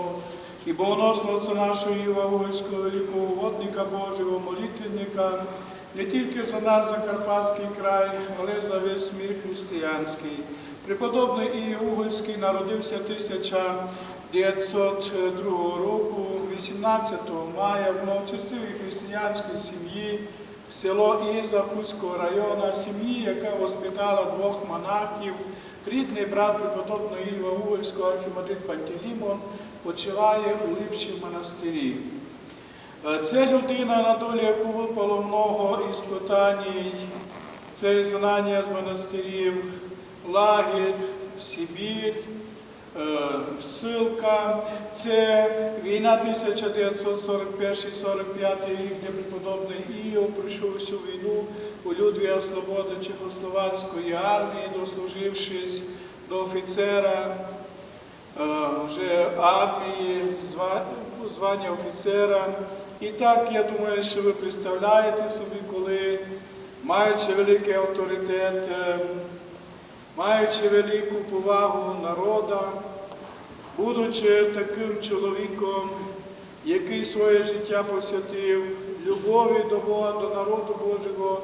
преподобного і богоносного отця нашого Іва великого угодника Божого, молитвенника, не тільки за нас, за Карпатський край, але за весь мір християнський. Преподобний Ії Угольський народився 1902 року, 18 мая в новочастивій християнській сім'ї село Іза району, сім'ї, яка воспитала двох монахів. Рідний брат преподобного Ілва Угольського архімандрит Пантелеймон почиває у Липшій монастирі. Це людина, на долі яку випало много іспитань, це знання з монастирів, лагерь, Сибір, е, ссылка. Це війна 1941-45 рік, де преподобний Іов пройшов всю війну у Людвіга Слободи Чехословацької армії, дослужившись до офіцера вже армії, звання офіцера. І так, я думаю, що ви представляєте собі, коли маючи великий авторитет, е, маючи велику повагу народа, будучи таким чоловіком, який своє життя посвятив любові до Бога, до народу Божого,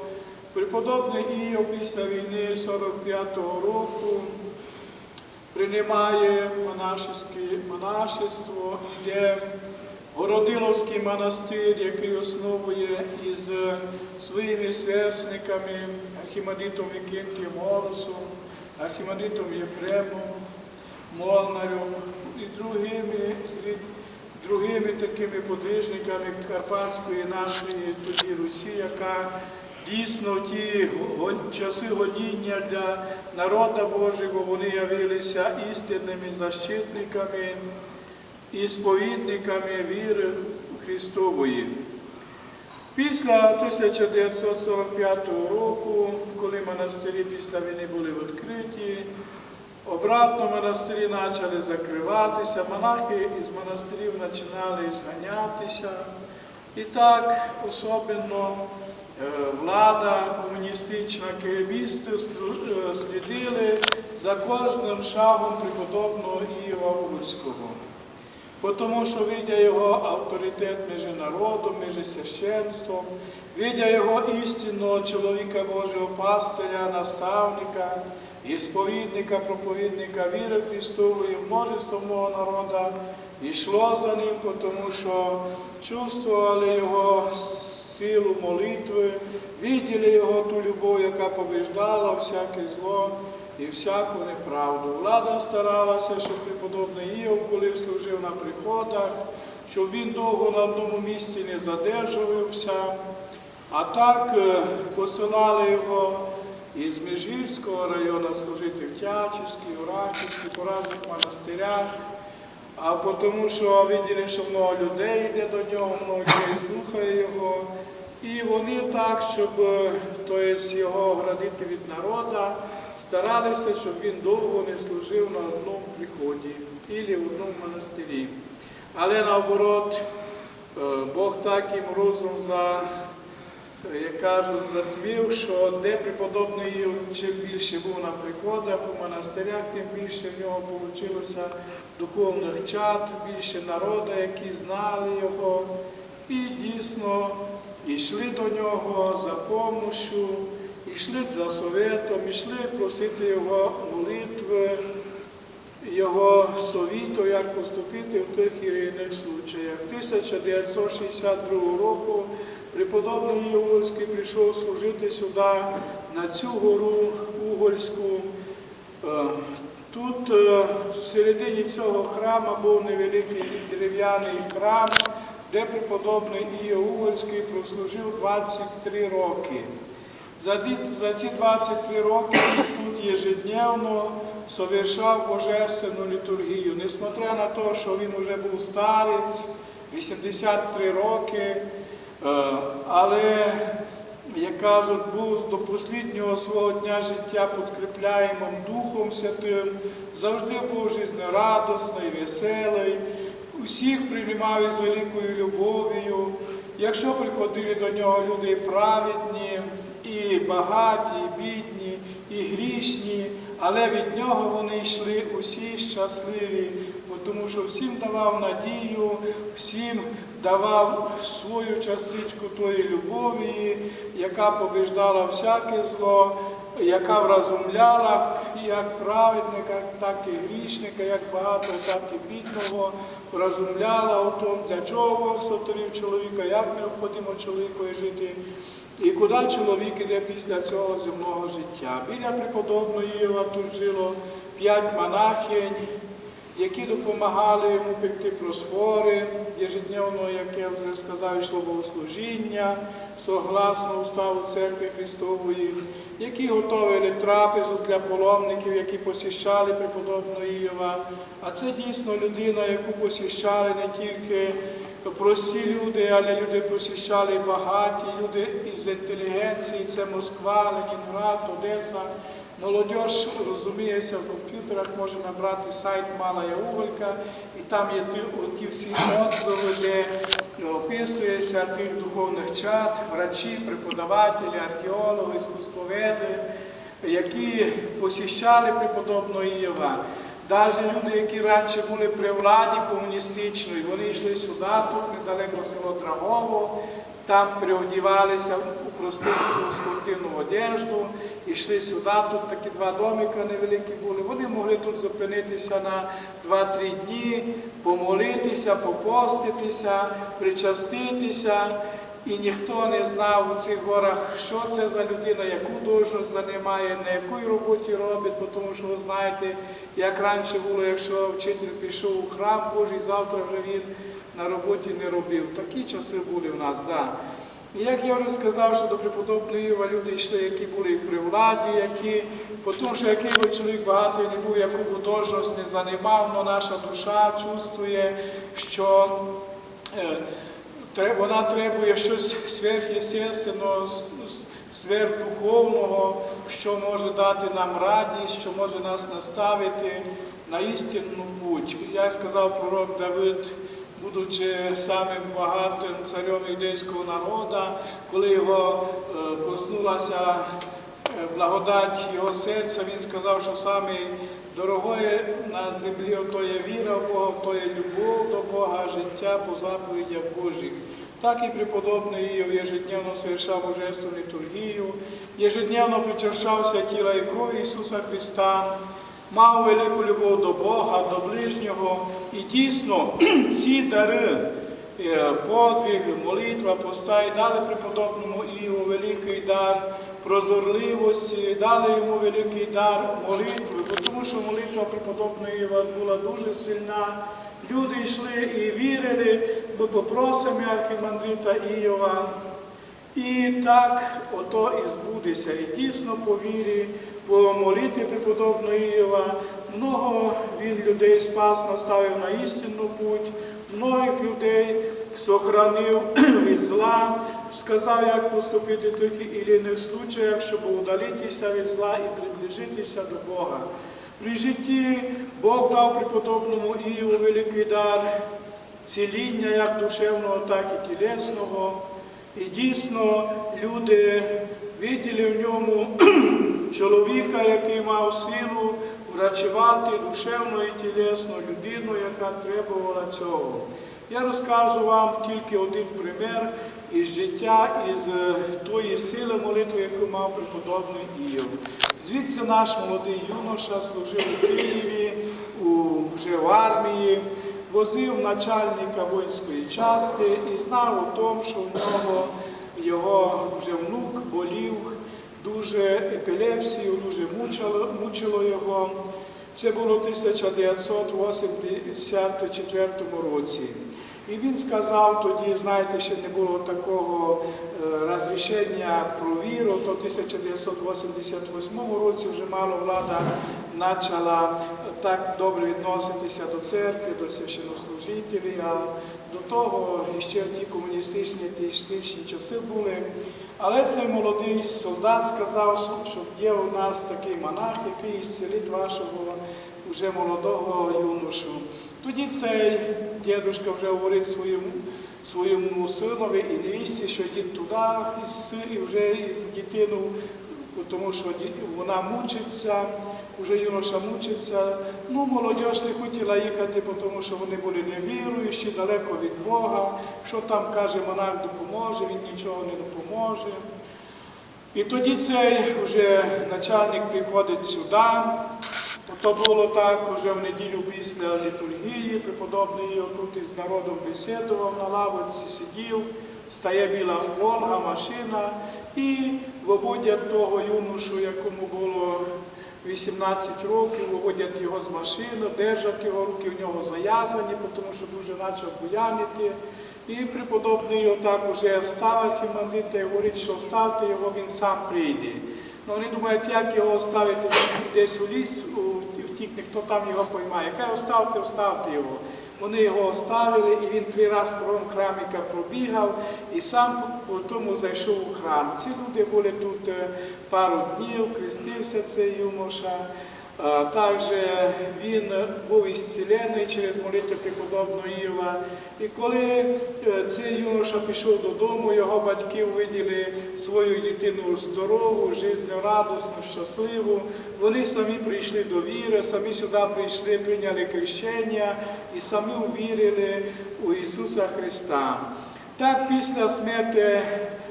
преподобний Іов після війни 45-го року приймає монашество, йде в Городиловський монастир, який основує із своїми сверстниками, архімандритом Вікентієм Голосом, архімандритом Єфремом, Молнарем і другими, другими такими подвижниками Карпатської нашої тоді Русі, яка дійсно ті часи годіння для народа Божого вони явилися істинними защитниками і сповідниками віри Христової. Після 1945 року, коли монастирі після війни були відкриті, обратно монастирі почали закриватися, монахи із монастирів починали зганятися. І так особливо влада комуністична, е, слідили за кожним шагом преподобного Іова Угольського. Бо Тому що видя його авторитет між народом, між священством, видя його істинного чоловіка Божого пастиря, наставника, і сповідника, проповідника віри Христової, множество мого народа йшло за ним, тому що чувствували його силу молитви, виділи його ту любов, яка побіждала всяке зло і всяку неправду. Влада старалася, щоб преподобний Іов, коли служив на приходах, щоб він довго на одному місці не задержувався, а так е, посилали його із Міжгірського району служити в Тячівській, Урахівській, по разних монастирях. А тому що виділи, що много людей йде до нього, много людей слухає його. І вони так, щоб е, то його оградити від народу, старалися, щоб він довго не служив на одному приході або в одному монастирі. Але наоборот, е, Бог так їм розум за, як кажуть, затвів, що де преподобний чим більше був на приходах у монастирях, тим більше в нього вийшло духовних чат, більше народу, які знали його. І дійсно йшли до нього за помощю, йшли за советом, йшли просити його молитви, його совіту, як поступити в тих і інших случаях. 1962 року преподобний Євольський прийшов служити сюди, на цю гору Угольську. Е, Тут е, в середині цього храму був невеликий дерев'яний храм, де преподобний Іов Угольський прослужив 23 роки. За ці 23 роки тут ежедневно совершав божественну літургію. Несмотря на те, що він вже був старець, 83 роки, е, але як кажуть, був до останнього свого дня життя підкріпляємим Духом Святим, завжди був жизнерадісний, веселий, усіх приймав із великою любов'ю. Якщо приходили до нього люди праведні, і багаті, і бідні, і грішні, але від нього вони йшли усі щасливі, тому що всім давав надію, всім давав свою частичку тої любові, яка побіждала всяке зло, яка вразумляла як праведника, так і грішника, як багато, так і бідного, вразумляла у тому, для чого Бог сотворив чоловіка, як необходимо чоловікові жити. І куди чоловік іде після цього земного життя? Біля преподобної Єва тут жило п'ять монахинь, які допомагали йому пекти просфори, ежедневно, як я вже сказав, йшло богослужіння, согласно уставу церкви Христової, які готували трапезу для паломників, які посіщали преподобного Іова. А це дійсно людина, яку посіщали не тільки прості люди, але люди посіщали багаті, люди із інтелігенції, це Москва, Ленінград, Одеса. Молодь розуміється, в комп'ютерах може набрати сайт Мала Уголька, і там є ті, всі отзиви, де описується тих духовних чат, врачі, преподавателі, археологи, іскусствоведи, які посіщали преподобного Ієва. Навіть люди, які раніше були при владі комуністичної, вони йшли сюди, тут недалеко село Драгово, там приодівалися просту спортивну одежду, йшли сюди, тут такі два домика невеликі були. Вони могли тут зупинитися на 2-3 дні, помолитися, попоститися, причаститися. І ніхто не знав у цих горах, що це за людина, яку должність займає, на якій роботі робить, тому що ви знаєте, як раніше було, якщо вчитель пішов у храм Божий, завтра вже він на роботі не робив. Такі часи були в нас, да. І як я вже сказав, що до преподобної Іва люди йшли, які були при владі, які, тому що який би чоловік багатий не був, яку б должність не займав, але наша душа чувствує, що е, Вона требує щось сверхъестественного, сверхдуховного, що може дати нам радість, що може нас наставити на істинну путь. Я сказав пророк Давид, будучи самим багатим царем юдейського народу, коли його е, коснулася е, благодать його серця, він сказав, що саме дорогое на землі ото є віра в Бога, то є любов до Бога, життя по заповідях Божих. Так і преподобний Іов ежедневно совершав божественну літургію, ежедневно причащався тіла і крові Ісуса Христа, мав велику любов до Бога, до ближнього. І дійсно ці дари, е, подвиг, молитва, постай дали преподобному Іову великий дар прозорливості, дали йому великий дар молитви, тому що молитва преподобного Іова була дуже сильна. Люди йшли і вірили, ми попросимо архімандрита Іова. І так ото і збудеться. І дійсно по вірі, по молитві преподобного Іова, много він людей спас, наставив на істинну путь, многих людей сохранив від зла, сказав, як поступити в тих і іних случаях, щоб удалитися від зла і приближитися до Бога. При житті Бог дав преподобному Іову великий дар ціління як душевного, так і тілесного. І дійсно люди виділи в ньому чоловіка, який мав силу врачувати душевно і тілесно людину, яка требувала цього. Я розкажу вам тільки один примір із життя, із е, тої сили молитви, яку мав преподобний Іов. Звідси наш молодий юноша служив у Києві, у, вже в армії, возив начальника воїнської частини і знав у тому, що в нього його вже внук болів дуже епілепсію, дуже мучило, мучило його. Це було в 1984 році. І він сказав тоді, знаєте, ще не було такого розрішення про віру, то в 1988 році вже мало влада почала так добре відноситися до церкви, до священнослужителів, а до того ще в ті комуністичні атеїстичні часи були. Але цей молодий солдат сказав, що є у нас такий монах, який зцілить вашого вже молодого юношу. Тоді цей дідусь вже говорить своєму, своєму синові і невісті, що йдіть туди і, вже із дитину, тому що вона мучиться, вже юноша мучиться. Ну, молодь не хотіла їхати, тому що вони були невіруючі, далеко від Бога. Що там каже, монах допоможе, він нічого не допоможе. І тоді цей вже начальник приходить сюди. То було так, уже в неділю після літургії, преподобний тут із народом бесідував, на лавиці сидів, стає біла Волга, машина, і виводять того юношу, якому було 18 років, виводять його з машини, держать його, руки в нього зав'язані, тому що дуже почав буянити. І преподобний отак уже ставить і говорить, що ставте його, він сам прийде. Ну, вони думають, як його оставити десь у ліс, у- хто там його поймає. Каже, оставте, оставте його. Вони його оставили, і він три рази кром храміка пробігав і сам по тому зайшов у храм. Ці люди були тут е, пару днів, крестився цей юноша. А Також він був ісцілений через молитву преподобного Іва. І коли е, цей юноша пішов додому, його батьки увиділи свою дитину здорову, жизнерадісну, щасливу. Вони самі прийшли до віри, самі сюди прийшли, прийняли крещення і самі увірили у Ісуса Христа. Так, після смерті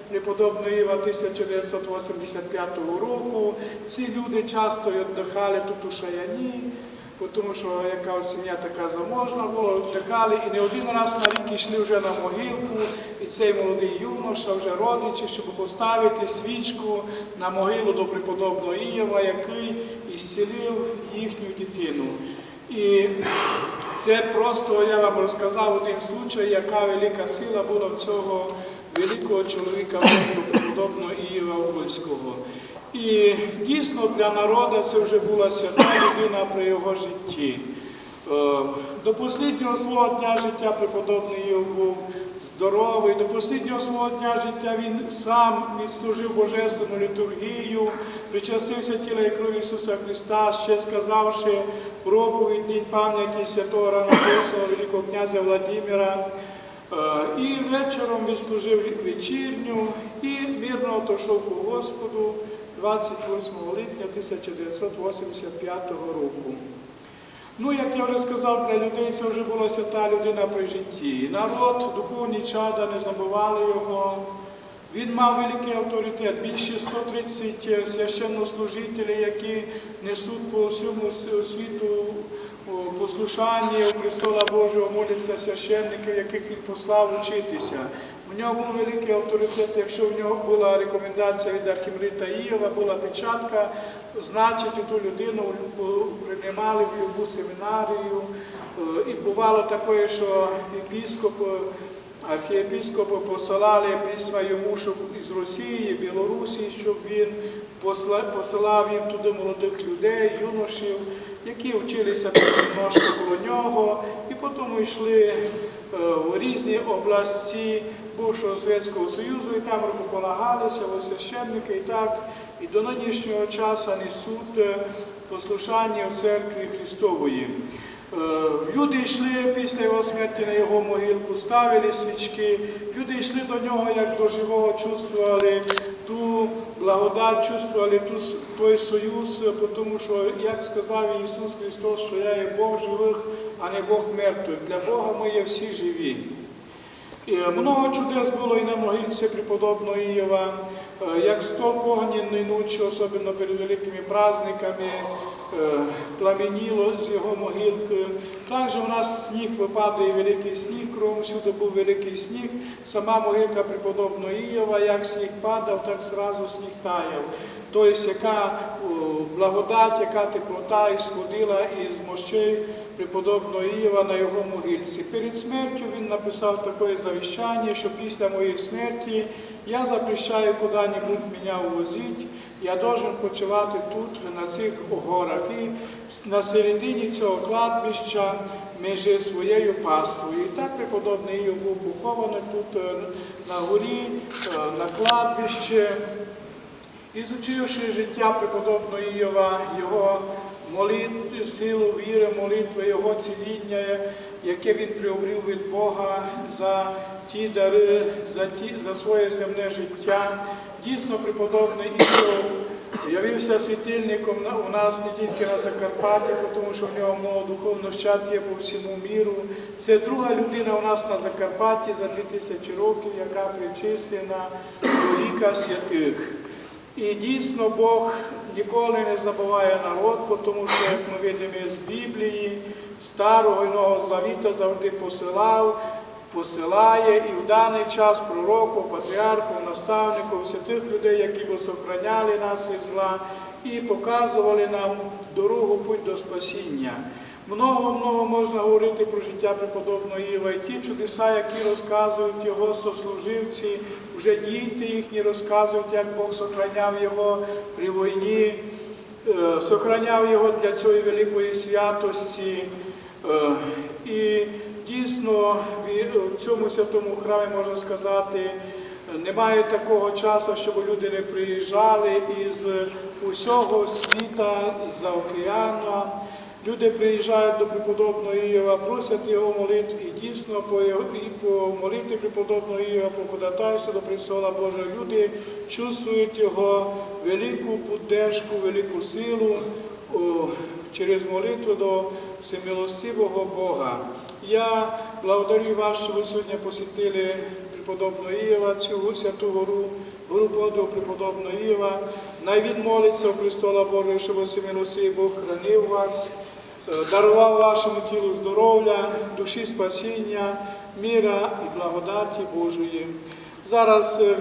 преподобного Іва 1985 року ці люди часто віддихали тут у Шаяні, тому що яка сім'я така заможна була, віддихали і не один раз на рік йшли вже на могилку, і цей молодий юноша, вже родичі, щоб поставити свічку на могилу до преподобного Ієва, який ісцілив їхню дитину. І це просто я вам розказав один случай, яка велика сила була в цього великого чоловіка Божого преподобного Ієва Польського. І дійсно для народу це вже була свята людина при його житті. Е, До останнього свого дня життя преподобний Іов був здоровий, до останнього свого дня життя він сам відслужив Божественну літургію, причастився тіла і крові Ісуса Христа, ще сказавши проповідь пам'яті святого ранописного великого князя Владимира. Е, І вечором відслужив вечірню і вірно отошов по Господу 28 липня 1985 року. Ну, як я вже сказав, для людей це вже була свята людина при житті. Народ, духовні чада не забували його. Він мав великий авторитет, більше 130 священнослужителів, які несуть по всьому світу послушання у престола Божого, моляться священники, яких він послав учитися. У нього був великий авторитет, якщо в нього була рекомендація від архімрита Ієва, була печатка, значить ту людину приймали в любу семінарію. Е, І бувало таке, що епіскоп Архієпископи посилали письма йому, щоб із Росії, Білорусі, щоб він посилав їм туди молодих людей, юношів, які вчилися немножко коло нього, і потім йшли е, в різні області бувшого Совєтського Союзу, і там рукополагалися священники, і так, і до нинішнього часу несуть е, послушання в церкві Христової. Е, Люди йшли після його смерті на його могилку, ставили свічки. Люди йшли до нього як до живого, чувствували ту благодать, чувствували ту, той союз, е, тому що, як сказав Ісус Христос, що я є Бог живих, а не Бог мертвих. Для Бога ми є всі живі. Много чудес було і на могильці преподобного Ієва, е, як стовп огненний ночі, особливо перед великими праздниками, е, пламеніло з його могилки. Також у нас сніг випадає великий сніг, кругом всюди був великий сніг. Сама могилка преподобного Ієва, як сніг падав, так зразу сніг таяв. Тобто, яка благодать, яка теплота ісходила із мощей преподобного Ієва на його могильці. Перед смертю він написав таке завіщання, що після моєї смерті я запрещаю куди-небудь мене увозити, я должен почувати тут, на цих горах. І на середині цього кладбища між своєю паствою. І так преподобний Іов був похований тут е, на горі, е, на кладбищі. Ізучивши життя преподобного Іова, його молитву, силу віри, молитви, його ціління, яке він приобрів від Бога за ті дари, за, ті, за своє земне життя, дійсно преподобний Іов явився світильником у нас не тільки на Закарпатті, тому що в нього мова духовно є по всьому міру. Це друга людина у нас на Закарпатті за 2000 років, яка причислена до ліка святих. І дійсно Бог ніколи не забуває народ, тому що, як ми видимо з Біблії, старого і нового завіта завжди посилав, посилає і в даний час пророку, патріарху, наставнику, всіх тих людей, які би сохраняли нас від зла і показували нам дорогу путь до спасіння. Много-много можна говорити про життя преподобного Іва, і ті чудеса, які розказують його сослуживці, вже діти їхні розказують, як Бог сохраняв його при війні, е, сохраняв його для цієї великої святості. Е, І дійсно в цьому святому храмі можна сказати, немає такого часу, щоб люди не приїжджали із усього світа, із-за океану. Люди приїжджають до преподобного Іова, просять його молитв, і дійсно по, молитві преподобного Іова, по ходатайству до престола Божого, люди чувствують його велику піддержку, велику силу о, через молитву до всемилостивого Бога. Я благодарю вас, що ви сьогодні посетили преподобного Іова, цю святу гору, гору подвигу преподобного Іова. Най молиться у престола Божого, щоб всемилостивий Бог хранив вас, дарував вашому тілу здоров'я, душі спасіння, міра і благодаті Божої. Зараз е,